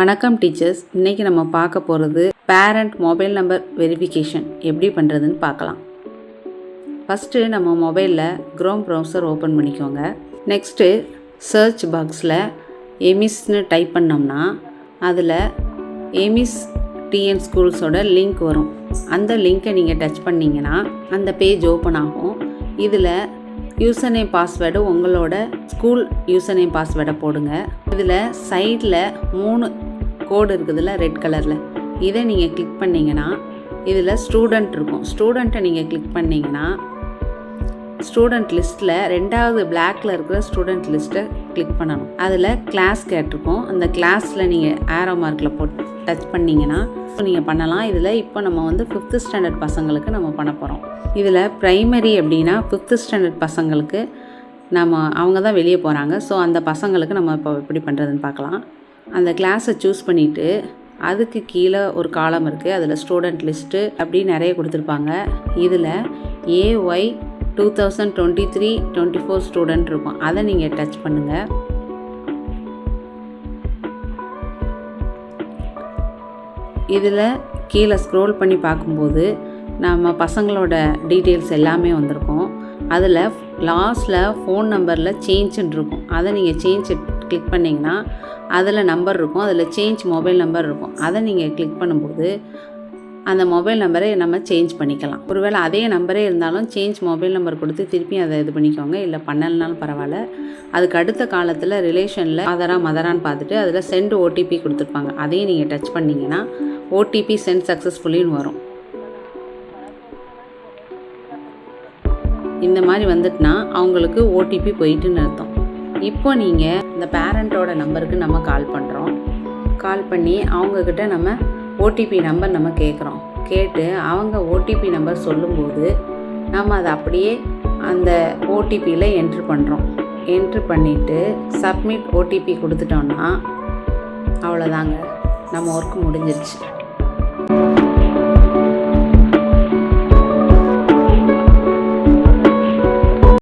வணக்கம் டீச்சர்ஸ். இன்றைக்கி நம்ம பார்க்க போகிறது பேரண்ட் மொபைல் நம்பர் வெரிஃபிகேஷன் எப்படி பண்ணுறதுன்னு பார்க்கலாம். ஃபஸ்ட்டு நம்ம மொபைலில் க்ரோம் ப்ரௌசர் ஓப்பன் பண்ணிக்கோங்க. நெக்ஸ்ட்டு சர்ச் பாக்ஸில் எமிஸ்னு டைப் பண்ணோம்னா அதில் எமிஸ் டிஎன் ஸ்கூல்ஸோட லிங்க் வரும். அந்த லிங்க்கை நீங்கள் டச் பண்ணிங்கன்னா அந்த பேஜ் ஓப்பன் ஆகும். இதில் யூசர் நேம் பாஸ்வேர்டு உங்களோட ஸ்கூல் யூசர் நேம் பாஸ்வேர்டை போடுங்க. இதில் சைடில் மூணு கோடு இருக்குதுல்ல ரெட் கலரில் இதை நீங்கள் கிளிக் பண்ணிங்கன்னா இதில் ஸ்டூடெண்ட் இருக்கும். ஸ்டூடெண்ட்டை நீங்கள் கிளிக் பண்ணிங்கன்னா ஸ்டூடெண்ட் லிஸ்ட்டில் ரெண்டாவது பிளாக்ல இருக்கிற ஸ்டூடெண்ட் லிஸ்ட்டை கிளிக் பண்ணணும். அதில் கிளாஸ் கேட்டிருக்கோம். அந்த கிளாஸில் நீங்கள் ஆரோ மார்க்கில் போட்டு டச் பண்ணிங்கன்னா நீங்கள் பண்ணலாம். இதில் இப்போ நம்ம வந்து ஃபிஃப்த்து ஸ்டாண்டர்ட் பசங்களுக்கு நம்ம பண்ண போகிறோம் இதில் ப்ரைமரி அப்படின்னா ஃபிஃப்த்து ஸ்டாண்டர்ட் பசங்களுக்கு நம்ம அவங்க தான் வெளியே போகிறாங்க ஸோ அந்த பசங்களுக்கு நம்ம இப்போ எப்படி பண்ணுறதுன்னு பார்க்கலாம். அந்த கிளாஸை சூஸ் பண்ணிவிட்டு அதுக்கு கீழே ஒரு காலம் இருக்குது அதில் ஸ்டூடெண்ட் லிஸ்ட்டு அப்படி நிறைய கொடுத்துருப்பாங்க. இதில் AY two thousand twenty three twenty four student இருக்கும். அதை நீங்கள் டச் பண்ணுங்கள் இதில் கீழே ஸ்க்ரோல் பண்ணி பார்க்கும்போது நம்ம பசங்களோட டீட்டெயில்ஸ் எல்லாமே வந்திருக்கும். அதில் லாஸ்ட்டில் ஃபோன் நம்பரில் சேஞ்சுன்னு இருக்கும். அதை நீங்கள் சேஞ்ச் கிளிக் பண்ணிங்கன்னா அதில் நம்பர் இருக்கும் அதில் சேஞ்ச் மொபைல் நம்பர் இருக்கும். அதை நீங்கள் கிளிக் பண்ணும்போது அந்த மொபைல் நம்பரை நம்ம சேஞ்ச் பண்ணிக்கலாம். ஒருவேளை அதே நம்பரே இருந்தாலும் சேஞ்ச் மொபைல் நம்பர் கொடுத்து திருப்பி அதை இது பண்ணிக்கோங்க. இல்லை பண்ணலைனாலும் பரவாயில்ல. அதுக்கு அடுத்த காலத்தில் ரிலேஷனில் ஆதாரா மதரான்னு பார்த்துட்டு அதில் சென்ட் ஓடிபி கொடுத்துருப்பாங்க. அதையும் நீங்கள் டச் பண்ணிங்கன்னா ஓடிபி சென்ட் சக்ஸஸ்ஃபுல்லின்னு வரும். இந்த மாதிரி வந்துட்டுனா அவங்களுக்கு ஓடிபி போயிட்டுன்னு அர்த்தம். இப்போ நீங்கள் இந்த பேரண்ட்டோட நம்பருக்கு நம்ம கால் பண்ணுறோம் கால் பண்ணி அவங்கக்கிட்ட நம்ம ஓடிபி நம்பர் நம்ம கேட்குறோம் கேட்டு அவங்க ஓடிபி நம்பர் சொல்லும்போது நம்ம அதை அப்படியே அந்த ஓடிபியில் என்ட்ரு பண்ணுறோம் என்ட்ரு பண்ணிவிட்டு சப்மிட் ஓடிபி கொடுத்துட்டோன்னா அவ்வளோதாங்க நம்ம ஒர்க் முடிஞ்சிருச்சு.